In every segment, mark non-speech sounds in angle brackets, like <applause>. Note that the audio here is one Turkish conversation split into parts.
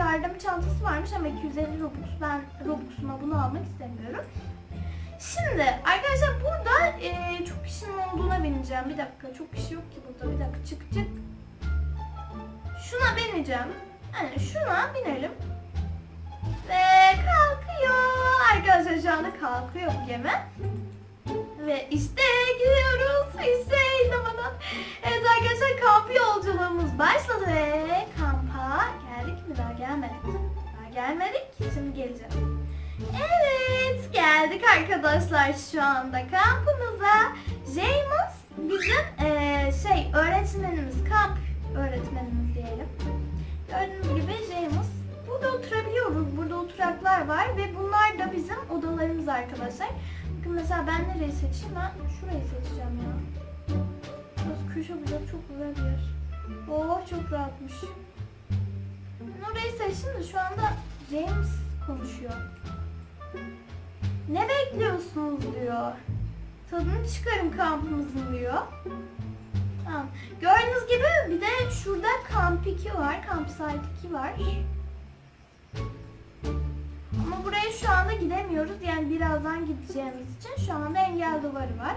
yardım çantası varmış ama 250 Robux. Ben Robux'uma bunu almak istemiyorum. Şimdi arkadaşlar burada e, çok kişinin olduğuna bineceğim. Bir dakika çok kişi yok ki burada. Bir dakika çık çık. Şuna bineceğim. Yani şuna binelim. Ve kalkıyor. Arkadaşlar şu anda kalkıyor bu gemi. Ve işte gidiyoruz. İşte inanamadan. Gelmedik. Daha gelmedik. Şimdi geleceğiz. Evet geldik arkadaşlar şu anda kampımıza. James bizim eee, şey öğretmenimiz kamp öğretmenimiz diyelim. Gördüğünüz gibi James. Burada oturabiliyoruz. Burada oturaklar var ve bunlar da bizim odalarımız arkadaşlar. Bakın mesela ben nereyi seçeyim? Ben şurayı seçeceğim ya. Burası köşe bucak çok güzel bir yer. Oh çok rahatmış. Ben orayı seçtim de şu anda James konuşuyor. Ne bekliyorsunuz diyor. Tadını çıkarın kampımızın diyor. Tamam. Gördüğünüz gibi bir de şurada kamp 2 var. Campsite 2 var. Ama buraya şu anda gidemiyoruz. Yani birazdan gideceğimiz için şu anda engel duvarı var.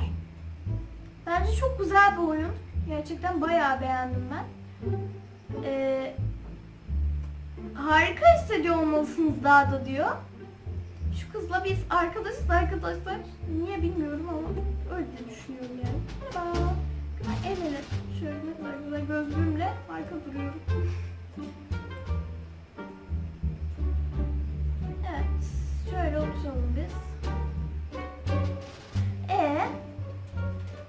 Bence çok güzel bir oyun. Gerçekten bayağı beğendim ben. Ee, harika hissediyor olmalısınız daha da diyor. Şu kızla biz arkadaşız arkadaşlar. Niye bilmiyorum ama öyle düşünüyorum yani. Merhaba. Ben el ele şöyle ne güzel gözlüğümle arka duruyorum. Evet. Şöyle oturalım biz. E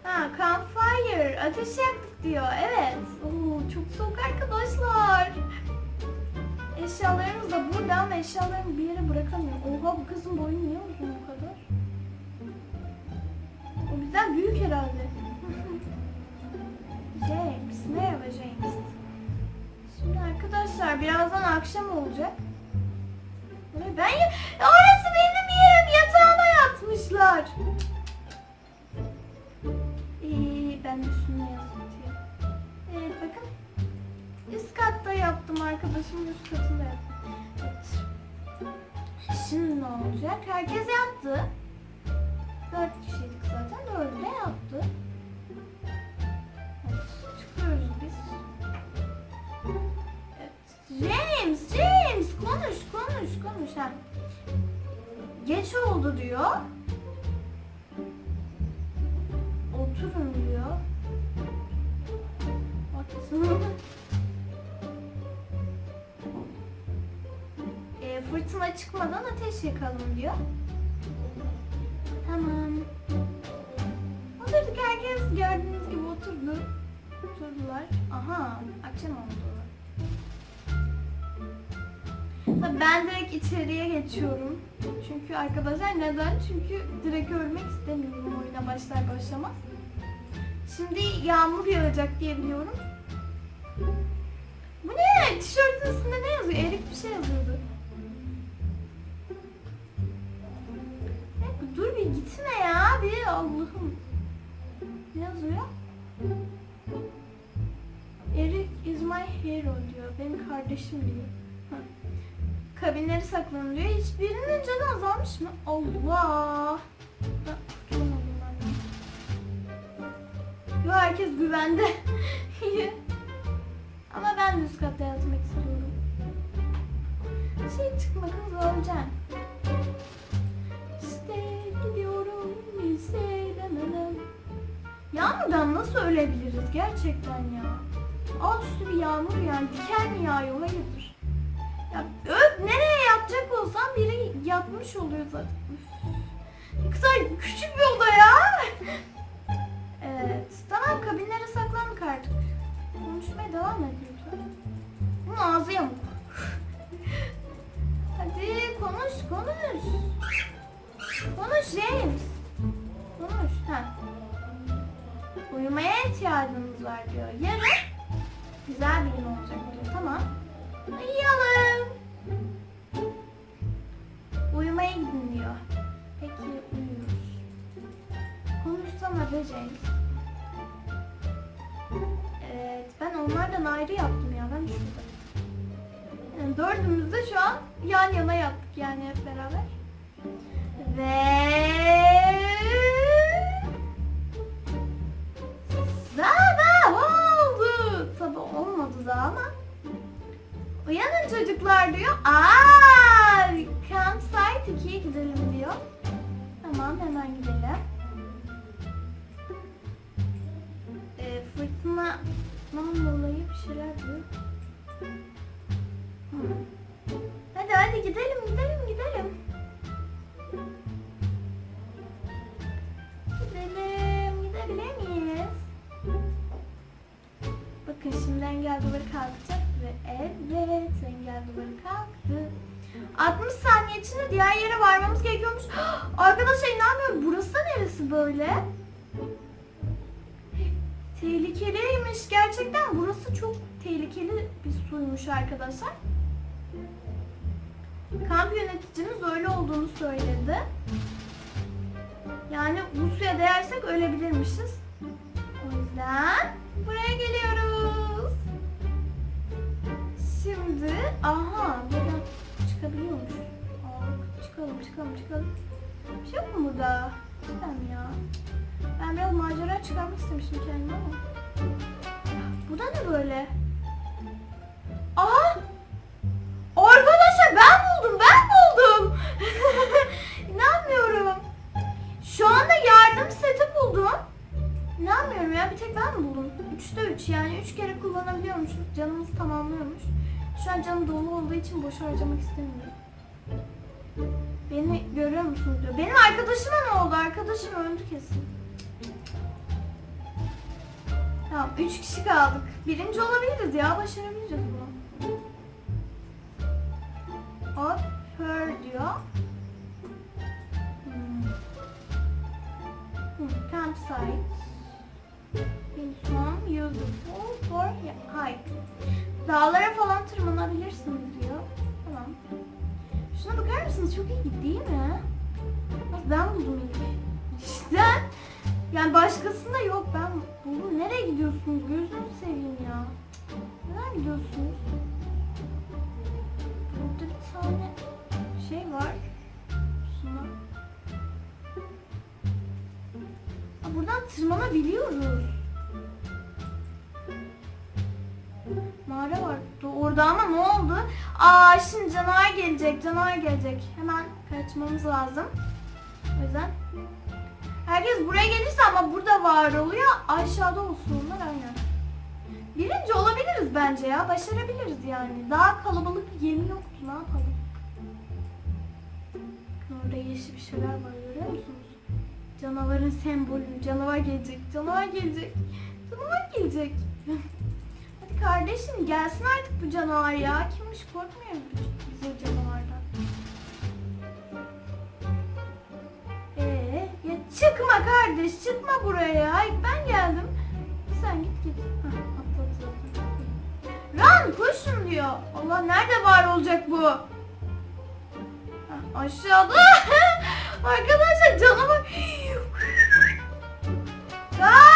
Ha campfire. Ateş yaktık diyor. Evet. Eşyalarımız da burada ama eşyalarımı bir yere bırakamıyorum. Oha bu kızın boyu niye uzun bu kadar? O bizden büyük herhalde. <laughs> James. Merhaba James. Şimdi arkadaşlar birazdan akşam olacak. Arkadaşımın üst katında yaptım. Evet. Şimdi ne olacak? Herkes yattı. Dört kişiydik zaten. Dördü de yattı. Evet, biz. James, James konuş, konuş, konuş. Ha. Geç oldu diyor. Oturun diyor. Fırtına çıkmadan ateş yakalım diyor. Tamam. Oturduk herkes gördüğünüz gibi oturdu. Oturdular. Aha akşam oldu. Ben direkt içeriye geçiyorum. Çünkü arkadaşlar neden? Çünkü direkt ölmek istemiyorum oyuna başlar başlamaz. Şimdi yağmur yağacak diye biliyorum. Bu ne? Tişörtün üstünde ne yazıyor? Erik bir şey yazıyordu. Bir gitme ya bir Allah'ım. Ne yazıyor? Eric is my hero diyor. Benim kardeşim diyor. Ha. Kabinleri saklanın diyor. Hiçbirinin canı azalmış mı? Allah. De. Yo herkes güvende. <laughs> Ama ben de üst katta yatmak istiyorum. Şey çıkmakın zorcan. Gidiyorum lisedemem. Yağmurdan nasıl ölebiliriz gerçekten ya? Alt üstü bir yağmur yani diken mi yağıyor hayırdır? Ya öp nereye yatacak olsam biri yatmış oluyor zaten. Ne kadar küçük bir oda ya. Evet tamam kabinlere saklandık artık. Konuşmaya devam lütfen. Bunun ağzı yamuk. Hadi konuş. Konuş var diyor. Yarın güzel bir gün olacak diyor. Tamam. Uyuyalım. Uyumaya gidin diyor. Peki uyuyoruz. Konuşsana James. Evet ben onlardan ayrı yaptım ya ben şurada. Dördümüz de şu an yan yana yaptık yani hep beraber. Ve Daha ama. Uyanın çocuklar diyor. Aa, campsite 2'ye gidelim diyor. Tamam hemen gidelim. Ee, fırtına dolayı bir şeyler diyor. Hadi hadi gidelim gidelim. Gidelim Bakın şimdi engel duvarı kalkacak ve evet engel duvarı kalktı. 60 saniye içinde diğer yere varmamız gerekiyormuş. <gasps> Arkadaşlar inanmıyorum burası neresi böyle? Tehlikeliymiş. Gerçekten burası çok tehlikeli bir suymuş arkadaşlar. Kamp yöneticimiz öyle olduğunu söyledi. Yani bu suya değersek ölebilirmişiz. O yüzden buraya geliyoruz. Şimdi aha buradan çıkabiliyormuş. Aa, çıkalım çıkalım çıkalım. Bir şey yok mu burada? Çıkalım ya. Ben biraz macera çıkarmak istemiştim kendime ama. Bu da ne böyle? 3'te 3 yani 3 kere kullanabiliyormuş. Canımız tamamlıyormuş. Şu an canım dolu olduğu için boş harcamak istemiyorum. Beni görüyor musunuz diyor. Benim arkadaşıma ne oldu? Arkadaşım öldü kesin. Tamam 3 kişi kaldık. Birinci olabiliriz ya. Başarabiliriz bunu. Hop her diyor. Hmm. Hmm, campsite. Wilson useful for hike. Dağlara falan tırmanabilirsiniz diyor. Tamam. Şuna bakar mısınız? Çok iyi değil mi? Bak ben buldum ilk. İşte. Yani başkasında yok ben buldum. Nereye gidiyorsunuz? Gözünüzü seveyim ya. Nereye gidiyorsunuz? Burada bir tane şey var. Şuna. Buradan tırmanabiliyoruz. Mağara var orada ama ne oldu? Aa şimdi canavar gelecek, canavar gelecek. Hemen kaçmamız lazım. O yüzden herkes buraya gelirse ama burada var oluyor. Aşağıda olsun onlar aynen. Birinci olabiliriz bence ya. Başarabiliriz yani. Daha kalabalık bir gemi yoktu. Ne yapalım? Orada yeşil bir şeyler var görüyor musunuz? Canavarın sembolü. Canavar gelecek. Canavar gelecek. Canavar gelecek. <laughs> Kardeşim gelsin artık bu canavar ya. Kimmiş korkmuyor bize canavardan. Ee, ya çıkma kardeş çıkma buraya. Ay ben geldim. Sen git git. Lan koşun diyor. Allah nerede var olacak bu? Hah, aşağıda. <laughs> Arkadaşlar canavar. <gasps> Kaç!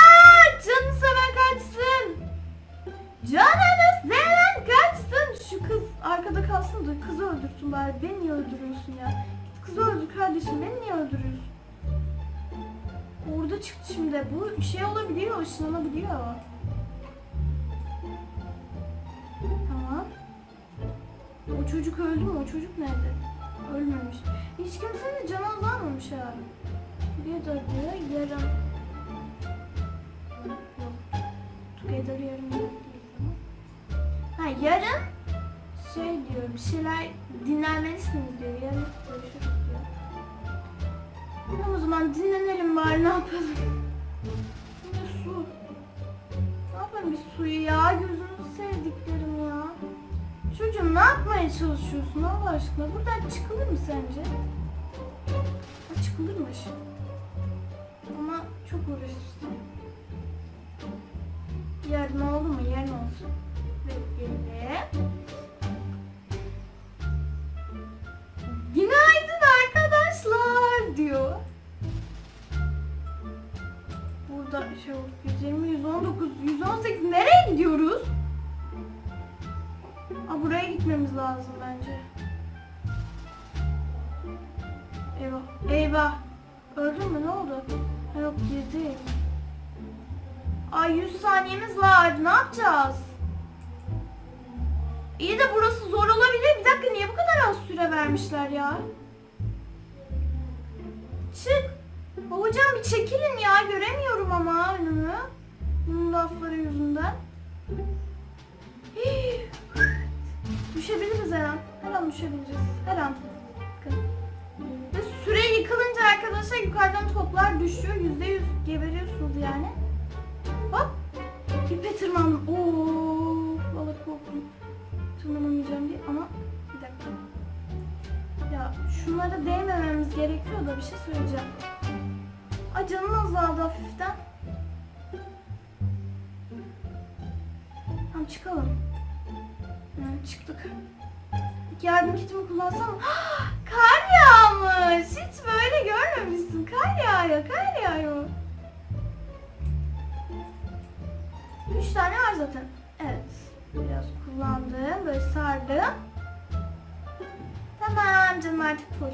Kalsın da kızı öldürsün bari. Beni niye öldürüyorsun ya? Kızı öldür kardeşim. Beni niye öldürüyorsun? Orada çıktı şimdi. Bu şey olabiliyor, ışınlanabiliyor. Tamam. O çocuk öldü mü? O çocuk nerede? Ölmemiş. Hiç kimsenin canı azalmamış ha. Bir de diyor yarın. Yok. Together ama. Ha yarın şey diyor bir şeyler dinlenmelisiniz diyor. Yarın görüşürüz diyor. Tamam o zaman dinlenelim bari ne yapalım. Bir su. Ne yapalım bir suyu ya gözünüzü sevdiklerim ya. Çocuğum ne yapmaya çalışıyorsun Allah aşkına? Buradan çıkılır mı sence? Ha, çıkılırmış. Ama çok uğraşırsın. Yarın oldu mu? Yarın olsun. Bekleyelim. Arkadaşlar diyor. Burada şey oldu, 120, 119, 118 nereye gidiyoruz? gitmemiz lazım bence. Eyvah. Eyvah. Öldün mü? Ne oldu? Yok girdi. Ay 100 saniyemiz var. Ne yapacağız? İyi de burası zor olabilir. Bir dakika niye bu kadar az süre vermişler ya? Çık. Hocam bir çekilin ya. Göremiyorum ama önümü. Bunun lafları yüzünden. Hii. Düşebiliriz her an. Her an düşebiliriz. Her an. Bakın. Ve süre yıkılınca arkadaşlar yukarıdan toplar düşüyor. Yüzde yüz geberiyorsunuz yani. Hop. İpe tırmandım. Oo, balık korktum. Tırmanamayacağım diye ama. Ya şunlara değmememiz gerekiyor da bir şey söyleyeceğim. Ay canım azaldı hafiften. Tamam çıkalım. Hı, çıktık. İlk yardım kitimi kullansam <gasps> kar yağmış. Hiç böyle görmemişsin. Kar yağıyor, kar yağıyor. Üç tane var zaten. Evet. Biraz kullandım. Böyle sardım. Tamam canım artık full.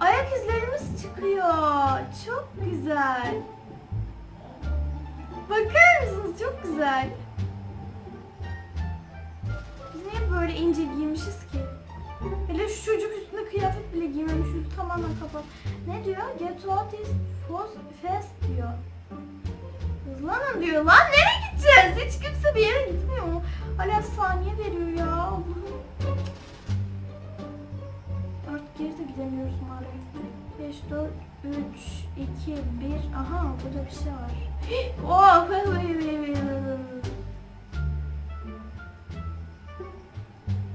Ayak izlerimiz çıkıyor. Çok güzel. Bakar mısınız? Çok güzel. Biz niye böyle ince giymişiz ki? Hele şu çocuk üstünde kıyafet bile giymemiş. Üstü tamamen kapalı. Ne diyor? Get what is fast diyor. Hızlanın diyor. Lan nereye gideceğiz? Hiç kimse bir yere gitmiyor mu? Hala saniye veriyor ya. Allah'ım. Geri de gidemiyoruz maalesef. 5, 4, 3, 2, 1. Aha burada bir şey var. <gasps> Oh!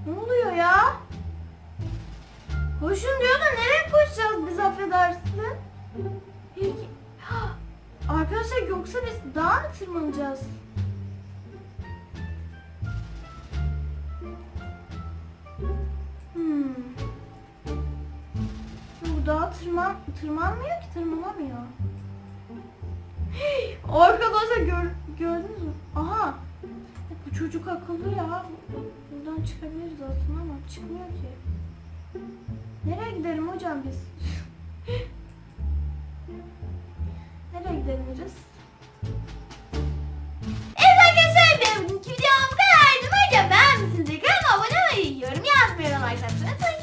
ne oluyor ya? Koşun diyor da nereye koşacağız biz affedersin? <gasps> Arkadaşlar yoksa biz dağa mı tırmanacağız? Tırman, tırmanmıyor ki tırmanamıyor. Hey, <gasps> arkadaşlar gör, gördünüz mü? Aha bu çocuk akıllı ya. Buradan çıkabiliriz aslında ama çıkmıyor ki. Nereye gidelim hocam biz? <laughs> Nereye gidebiliriz? Evet arkadaşlar benim videom bu kadardı. Umarım beğenmişsinizdir. Kanalıma abone olmayı, yorum yazmayı unutmayın arkadaşlar.